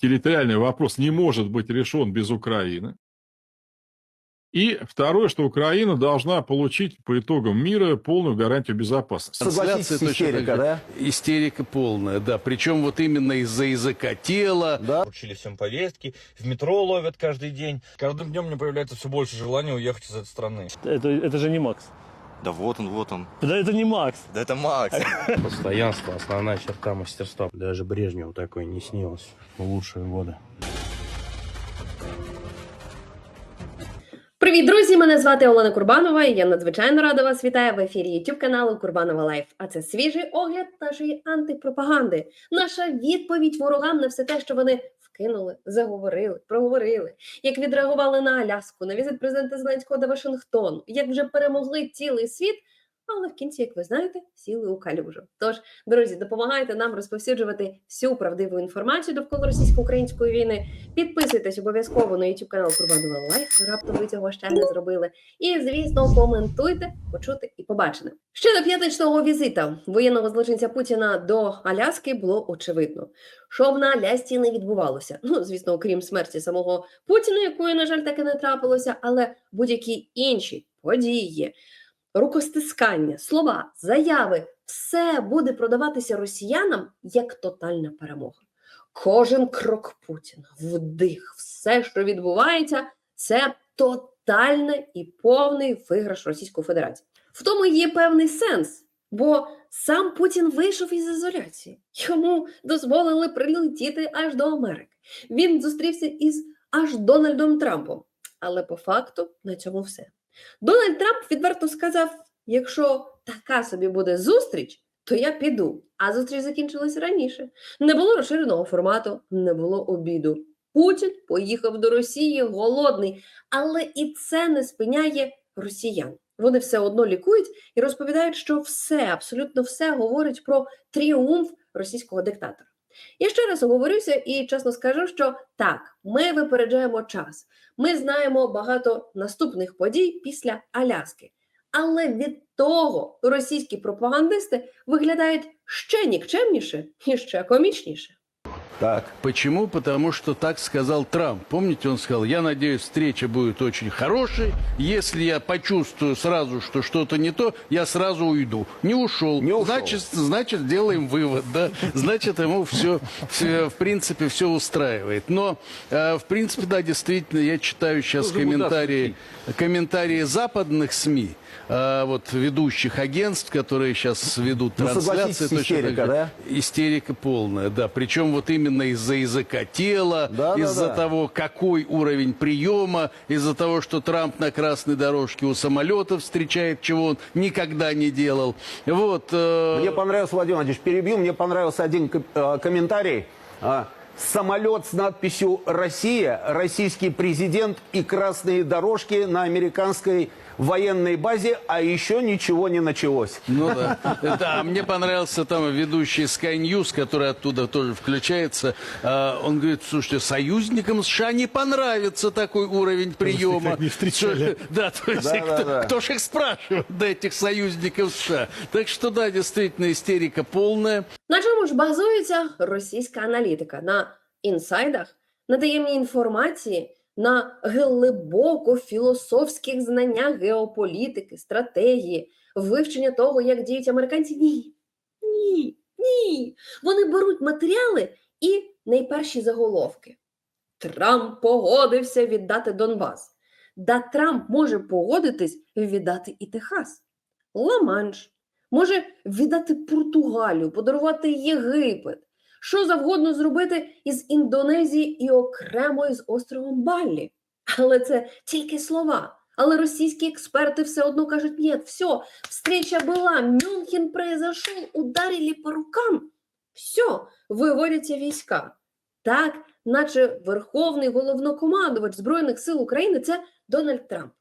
территориальный вопрос не может быть решен без Украины. И второе, что Украина должна получить по итогам мира полную гарантию безопасности. Согласитесь, истерика, да? Истерика полная, да. Причем вот именно из-за языка тела. Да. Вручили всем повестки, в метро ловят каждый день. Каждым днем мне появляется все больше желания уехать из этой страны. Это, это же не Макс. Да вот он, вот он. Да это не Макс. Да это Макс. Постоянство – основная черта мастерства. Даже Брежневу такое не снилось в лучшие годы. Привіт, друзі! Мене звати Олена Курбанова. і Я надзвичайно рада вас вітаю в ефірі youtube каналу Курбанова Лайф. А це свіжий огляд нашої антипропаганди. Наша відповідь ворогам на все те, що вони вкинули, заговорили, проговорили. Як відреагували на Аляску, на візит президента Зеленського до Вашингтону, як вже перемогли цілий світ. Але в кінці, як ви знаєте, сіли у калюжу. Тож, друзі, допомагайте нам розповсюджувати всю правдиву інформацію довкола російсько-української війни. Підписуйтесь обов'язково на YouTube канал Курбанова Лайф. Раптом ви цього ще не зробили. І, звісно, коментуйте, почути і побачене. Ще до п'ятничного візита воєнного злочинця Путіна до Аляски було очевидно, що б на Алясці не відбувалося. Ну, звісно, окрім смерті самого Путіна, якої, на жаль, так і не трапилося, але будь-які інші події, рукостискання, слова, заяви все буде продаватися росіянам як тотальна перемога. Кожен крок Путіна, вдих, все, що відбувається, це тотальний і повний виграш Російської Федерації. В тому є певний сенс, бо сам Путін вийшов із ізоляції. Йому дозволили прилетіти аж до Америки. Він зустрівся із аж Дональдом Трампом. Але по факту на цьому все. Дональд Трамп відверто сказав: якщо така собі буде зустріч, то я піду. А зустріч закінчилась раніше. Не було розширеного формату, не було обіду. Путін поїхав до Росії голодний, але і це не спиняє росіян. Вони все одно лікують і розповідають, що все, абсолютно все говорить про тріумф російського диктатора. Я ще раз оговорюся і чесно скажу, що так, ми випереджаємо час. Ми знаємо багато наступних подій після Аляски. Але від того російські пропагандисти виглядають ще нікчемніше і ще комічніше. Так. Почему? Потому что так сказал Трамп. Помните, он сказал, я надеюсь, встреча будет очень хорошей. Если я почувствую сразу, что что-то не то, я сразу уйду. Не ушел. Не ушел. Значит, значит, делаем вывод, да. Значит, ему все, в принципе, все устраивает. Но, э, в принципе, да, действительно, я читаю сейчас комментарии, комментарии западных СМИ, э, вот ведущих агентств, которые сейчас ведут Ну, трансляции. истерика, да? Истерика полная, да. Причем вот именно из-за языка тела, Да, да, из-за да. того, какой уровень приема, из-за того, что Трамп на красной дорожке у самолетов встречает, чего он никогда не делал. Вот. э, Мне понравился, Владимир Владимирович, перебью, мне понравился один ко- э, комментарий. А, Самолет с надписью «Россия», российский президент и красные дорожки на американской военной базе, а еще ничего не началось. Ну да. Да, мне понравился там ведущий Sky News, который оттуда тоже включается. А, Он говорит, слушайте, союзникам США не понравится такой уровень приема. не встречали. Что- Да, то есть Да, кто, да, да. кто ж их спрашивает, да, этих союзников США. Так что да, действительно, истерика полная. На чому ж базується російська аналітика? На інсайдах, на таємній інформації, на глибоко філософських знаннях геополітики, стратегії, вивчення того, як діють американці? Ні. Ні. Ні. Вони беруть матеріали і найперші заголовки. Трамп погодився віддати Донбас. Да Трамп може погодитись віддати і Техас. Ла-Манш може віддати Португалію, подарувати Єгипет, що завгодно зробити із Індонезії і окремо із островом Баллі. Але це тільки слова. Але російські експерти все одно кажуть: ні, все, встреча була, Мюнхен произошел, ударили по рукам. Все, виводяться війська. Так, наче верховний головнокомандувач Збройних сил України це Дональд Трамп.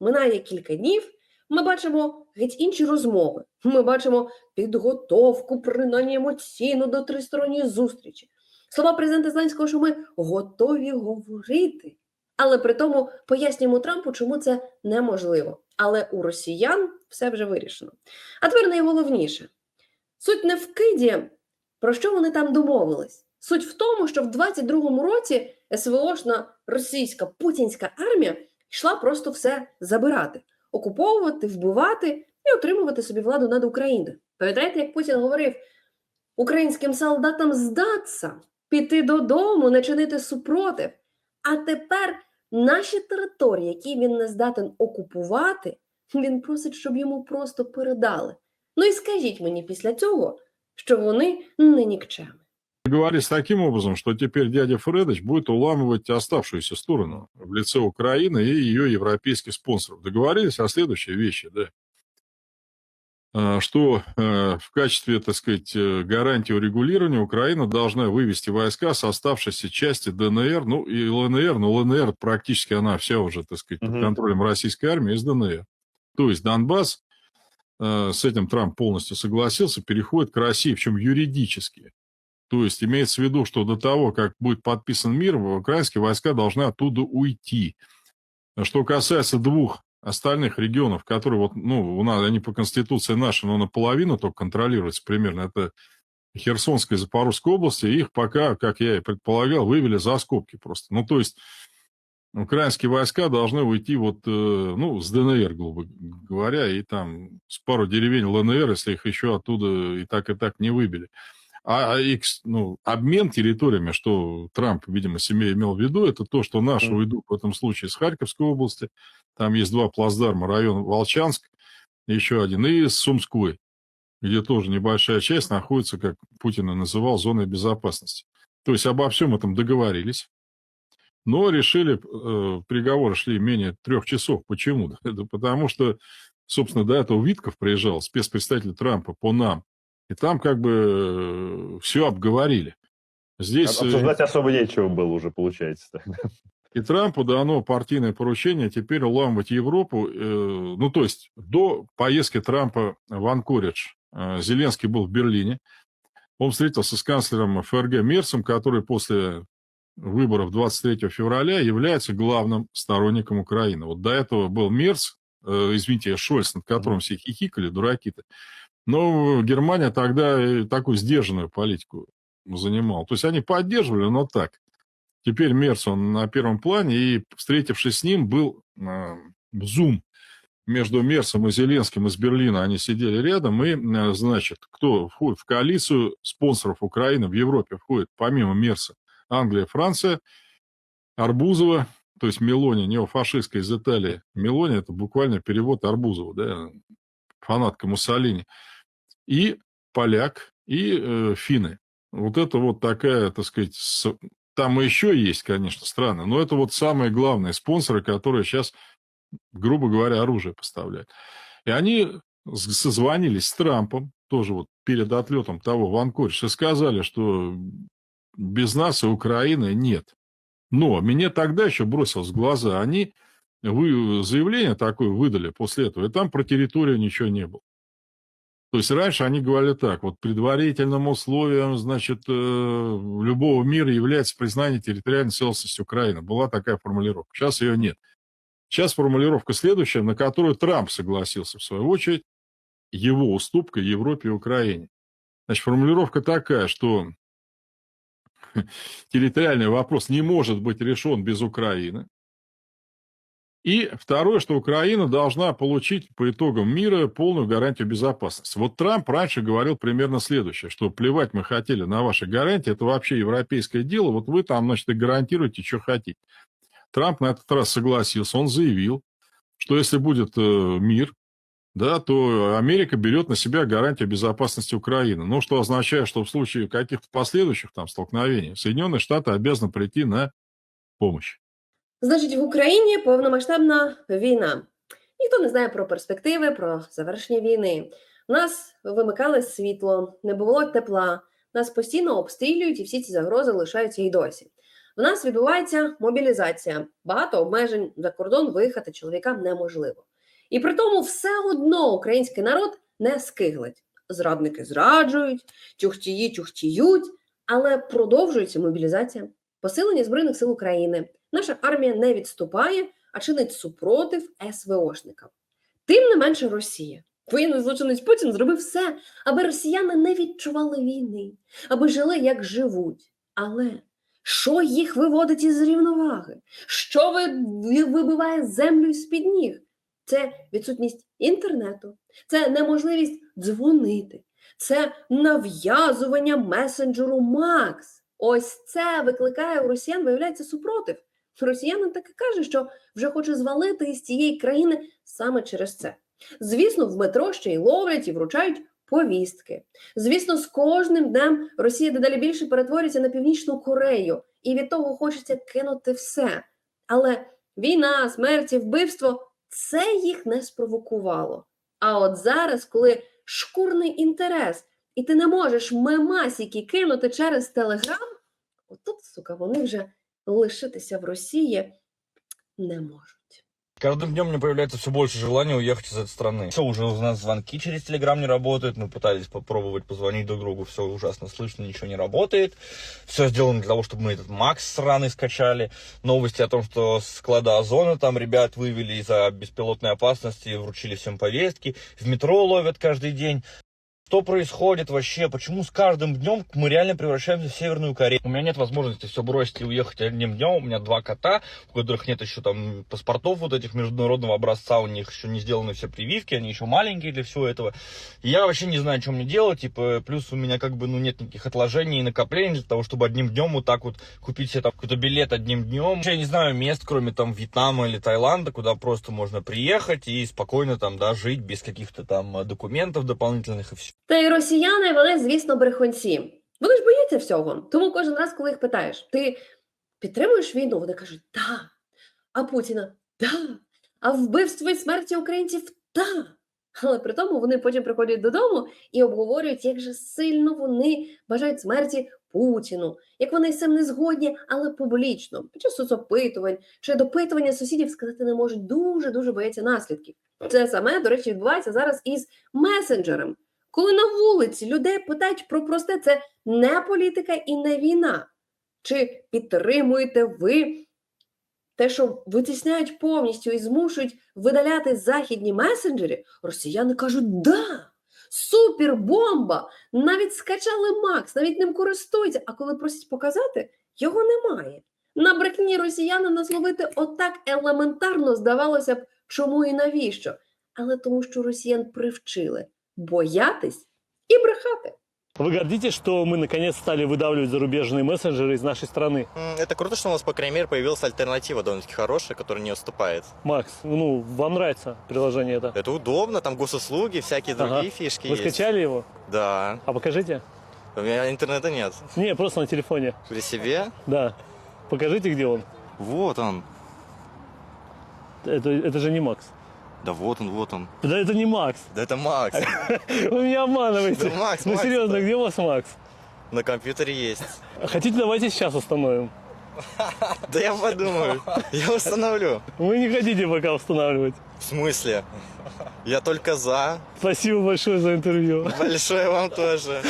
Минає кілька днів, ми бачимо геть інші розмови. Ми бачимо підготовку, принаймні емоційну до тристоронньої зустрічі. Слова президента Зеленського, що ми готові говорити. Але при тому пояснюємо Трампу, чому це неможливо. Але у росіян все вже вирішено. А тепер найголовніше: суть не в киді, про що вони там домовились. Суть в тому, що в 22-му році СВОшна російська путінська армія йшла просто все забирати, окуповувати, вбивати і отримувати собі владу над Україною. Пам'ятаєте, як Путін говорив українським солдатам здатися, піти додому, не чинити супротив. А тепер наші території, які він не здатен окупувати, він просить, щоб йому просто передали. Ну і скажіть мені після цього, що вони не нікчеми. Договорились таким образом, что теперь дядя Фредович будет уламывать оставшуюся сторону в лице Украины и ее европейских спонсоров. Договорились о следующей вещи, да. А, Что э, в качестве, так сказать, э, гарантии урегулирования Украина должна вывести войска с оставшейся части ДНР, ну и ЛНР, но ЛНР практически она вся уже, так сказать, под контролем российской армии из ДНР. То есть Донбасс, э, с этим Трамп полностью согласился, переходит к России, причем юридически. То есть имеется в виду, что до того, как будет подписан мир, украинские войска должны оттуда уйти. Что касается двух остальных регионов, которые вот, ну, у нас, они по конституции наши, но наполовину только контролируются примерно, это Херсонская и Запорожская области, их пока, как я и предполагал, вывели за скобки просто. Ну, то есть украинские войска должны уйти вот, э, ну, с ДНР, грубо говоря, и там с пару деревень ЛНР, если их еще оттуда и так, и так не выбили. А а ну, обмен территориями, что Трамп, видимо, себе имел в виду, это то, что наши Мгм. уйдут в этом случае с Харьковской области. Там есть два плацдарма, район Волчанск, еще один, и с Сумской, где тоже небольшая часть находится, как Путин и называл, зоной безопасности. То есть обо всем этом договорились. Но решили, э, переговоры шли менее трех часов. Почему? Это потому что, собственно, до этого Витков приезжал, спецпредставитель Трампа по нам. И там как бы все обговорили. Здесь э, Обсуждать особо нечего было уже, получается. и Трампу дано партийное поручение теперь уламывать Европу. э, ну, то есть до поездки Трампа в Анкоридж э, Зеленский был в Берлине. Он встретился с канцлером ФРГ Мерсом, который после выборов 23 февраля является главным сторонником Украины. Вот до этого был Мерс, э, извините, Шольц, над которым все хихикали, дураки-то. Но Германия тогда э, такую сдержанную политику занимала. То есть они поддерживали, но так. Теперь Мерц, он на первом плане, и, встретившись с ним, был э, зум между Мерсом и Зеленским из Берлина. Они сидели рядом, и, э, значит, кто входит в коалицию спонсоров Украины в Европе, входит помимо Мерса Англия, Франция, Арбузова, то есть Мелони, неофашистская из Италии. Мелони – это буквально перевод Арбузова, да, фанатка Муссолини. И поляк, и э, финны. Вот это вот такая, так сказать, с- там еще есть, конечно, страны, но это вот самые главные спонсоры, которые сейчас, грубо говоря, оружие поставляют. И они созвонились с Трампом, тоже вот перед отлетом того в Анкоридж, и сказали, что без нас и Украины нет. Но мне тогда еще бросилось в глаза, они вы, заявление такое выдали после этого, и там про территорию ничего не было. То есть раньше они говорили так, вот предварительным условием, значит, э, любого мира является признание территориальной целостности Украины. Была такая формулировка. Сейчас ее нет. Сейчас формулировка следующая, на которую Трамп согласился, в свою очередь, его уступка Европе и Украине. Значит, формулировка такая, что территориальный вопрос не может быть решен без Украины. И второе, что Украина должна получить по итогам мира полную гарантию безопасности. Вот Трамп раньше говорил примерно следующее, что плевать мы хотели на ваши гарантии, это вообще европейское дело, вот вы там, значит, и гарантируете, что хотите. Трамп на этот раз согласился, он заявил, что если будет э, мир, да, то Америка берет на себя гарантию безопасности Украины. Ну, что означает, что в случае каких-то последующих там столкновений Соединенные Штаты обязаны прийти на помощь. Значить, в Україні повномасштабна війна. Ніхто не знає про перспективи, про завершення війни. У нас вимикали світло, не було тепла, нас постійно обстрілюють, і всі ці загрози лишаються і досі. В нас відбувається мобілізація, багато обмежень за кордон виїхати чоловікам неможливо. І при тому все одно український народ не скиглить. Зрадники зраджують, тюхтії тюхтіють, але продовжується мобілізація, посилення збройних сил України. Наша армія не відступає, а чинить супротив СВОшникам. Тим не менше, Росія. Воєнний злочинець Путін зробив все, аби росіяни не відчували війни, аби жили як живуть. Але що їх виводить із рівноваги? Що ви, ви- вибиває землю з-під ніг? Це відсутність інтернету, це неможливість дзвонити, це нав'язування месенджеру Макс. Ось це викликає у росіян, виявляється, супротив. Росіянин так і каже, що вже хоче звалити із цієї країни саме через це. Звісно, в метро ще й ловлять і вручають повістки. Звісно, з кожним днем Росія дедалі більше перетворюється на північну Корею, і від того хочеться кинути все. Але війна, смерті, вбивство це їх не спровокувало. А от зараз, коли шкурний інтерес, і ти не можеш мемасіки кинути через Телеграм, отут, сука, вони вже лишитися в Росії не можуть. Каждым днем мне появляется все больше желания уехать из этой страны. Все, уже у нас звонки через Телеграм не работают. Мы пытались попробовать позвонить друг другу. Все ужасно слышно, ничего не работает. Все сделано для того, чтобы мы этот Макс сраный скачали. Новости о том, что с склада Озона там ребят вывели из-за беспилотной опасности, вручили всем повестки. В метро ловят каждый день. Что происходит вообще? Почему с каждым днем мы реально превращаемся в Северную Корею? У меня нет возможности все бросить и уехать одним днем. У меня два кота, у которых нет еще там паспортов вот этих международного образца, у них еще не сделаны все прививки, они еще маленькие для всего этого. И я вообще не знаю, что мне делать, типа, плюс у меня как бы, ну, нет никаких отложений и накоплений для того, чтобы одним днем вот так вот купить себе там какой-то билет одним днем. Я не знаю мест, кроме там Вьетнама или Таиланда, куда просто можно приехать и спокойно там, да, жить без каких-то там э, документов дополнительных и все. Та й росіяни, вони, звісно, брехунці. Вони ж бояться всього. Тому кожен раз, коли їх питаєш, ти підтримуєш війну? Вони кажуть, да. А Путіна да. А вбивство і смерті українців да. Але при тому вони потім приходять додому і обговорюють, як же сильно вони бажають смерті Путіну, як вони з цим не згодні, але публічно, під час соцопитувань чи допитування сусідів сказати не можуть, дуже дуже бояться наслідків. Це саме, до речі, відбувається зараз із месенджером. Коли на вулиці людей питають про просте, це не політика і не війна. Чи підтримуєте ви те, що витісняють повністю і змушують видаляти західні месенджери? Росіяни кажуть, да, супер бомба! Навіть скачали Макс, навіть ним користуються. А коли просять показати, його немає. На брехні росіянина зловити отак елементарно здавалося б, чому і навіщо. Але тому, що росіян привчили боятись і брехати. Вы гордитесь, что мы наконец стали выдавливать зарубежные мессенджеры из нашей страны? Это круто, что у нас, по крайней мере, появилась альтернатива довольно-таки хорошая, которая не уступает. Макс, ну, вам нравится приложение это? Это удобно, там госуслуги, всякие Ага. другие фишки Вы есть. скачали его? Да. А покажите. У меня интернета нет. Не, просто на телефоне. При себе? Да. Покажите, где он. Вот он. Это, это же не Макс. Да вот он, вот он. Да это не Макс. Да это Макс. Вы меня обманываете. Да Макс, ну Макс, серьезно, да. где у вас Макс? На компьютере есть. Хотите, давайте сейчас установим. Да я подумаю. Я установлю. Вы не хотите пока устанавливать. В смысле? Я только за. Спасибо большое за интервью. Большое вам тоже.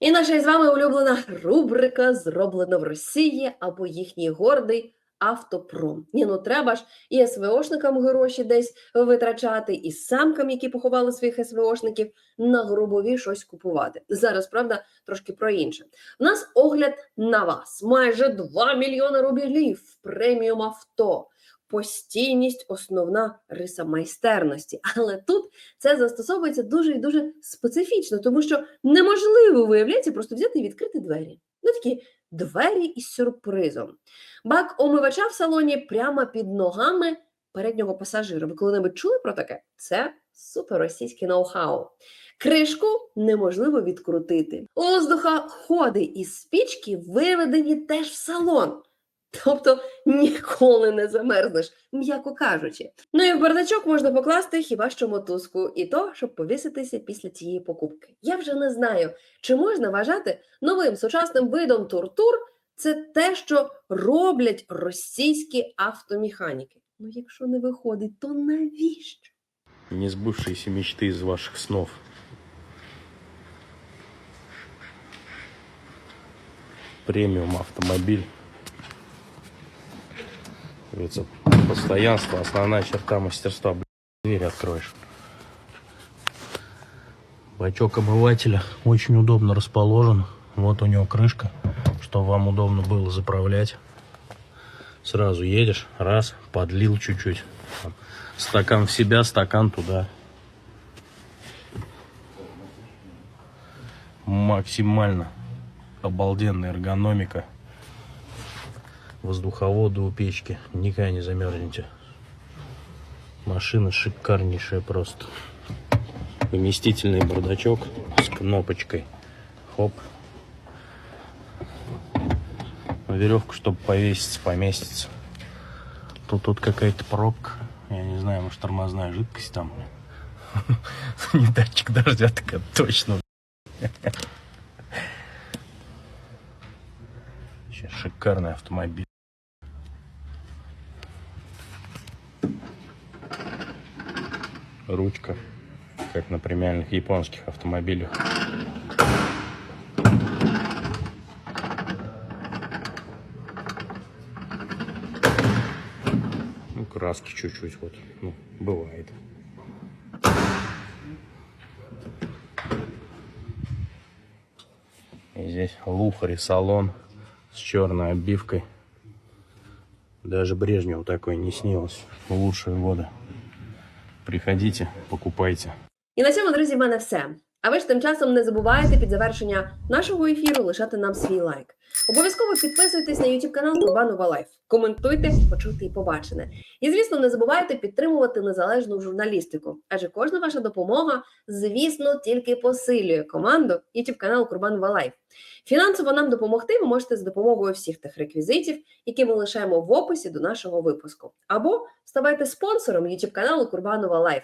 І наша з вами улюблена рубрика Зроблено в Росії або їхній гордий автопром. Ні, ну треба ж і СВОшникам гроші десь витрачати, і самкам, які поховали своїх СВОшників, на грубові щось купувати. Зараз, правда, трошки про інше. У нас огляд на вас. Майже 2 мільйони рублів, преміум авто. Постійність основна риса майстерності. Але тут це застосовується дуже і дуже специфічно, тому що неможливо виявляється просто взяти і відкрити двері. Ну такі двері із сюрпризом. Бак омивача в салоні прямо під ногами переднього пасажира. Ви коли-небудь чули про таке? Це суперросійське ноу-хау. Кришку неможливо відкрутити. Оздуха ходи із спічки виведені теж в салон. Тобто ніколи не замерзнеш, м'яко кажучи. Ну і в бардачок можна покласти хіба що мотузку, і то, щоб повіситися після цієї покупки. Я вже не знаю, чи можна вважати новим сучасним видом тортур це те, що роблять російські автомеханіки. Ну, якщо не виходить, то навіщо? Не сбывшиеся мечты из ваших снов. Премиум автомобиль. Говорится, постоянство, основная черта мастерства. Блин, Дверь откроешь. Бачок омывателя очень удобно расположен. Вот у него крышка, чтобы вам удобно было заправлять. Сразу едешь, раз, подлил чуть-чуть. Стакан в себя, стакан туда. Максимально обалденная эргономика. Воздуховоды у печки. Никогда не замерзнете. Машина шикарнейшая просто. Вместительный бардачок с кнопочкой. Хоп. Веревку, чтобы повеситься, поместиться. Тут тут какая-то пробка. Я не знаю, может тормозная жидкость там. Не датчик дождя, так точно. Шикарный автомобиль. Ручка, как на премиальных японских автомобилях. Ну, краски чуть-чуть вот, ну, бывает. И здесь лухари салон с черной обивкой. Даже Брежневу такой не снилось в лучшие годы. Приходите, покупайте. І на цьому, друзі, в мене все. А ви ж тим часом не забувайте під завершення нашого ефіру лишати нам свій лайк. Обов'язково підписуйтесь на YouTube канал Курбанова Лайф. Коментуйте, почути і побачене. І звісно, не забувайте підтримувати незалежну журналістику, адже кожна ваша допомога, звісно, тільки посилює команду YouTube каналу Курбанова Лайф. Фінансово нам допомогти ви можете з допомогою всіх тих реквізитів, які ми лишаємо в описі до нашого випуску, або ставайте спонсором YouTube каналу Курбанова Лайф.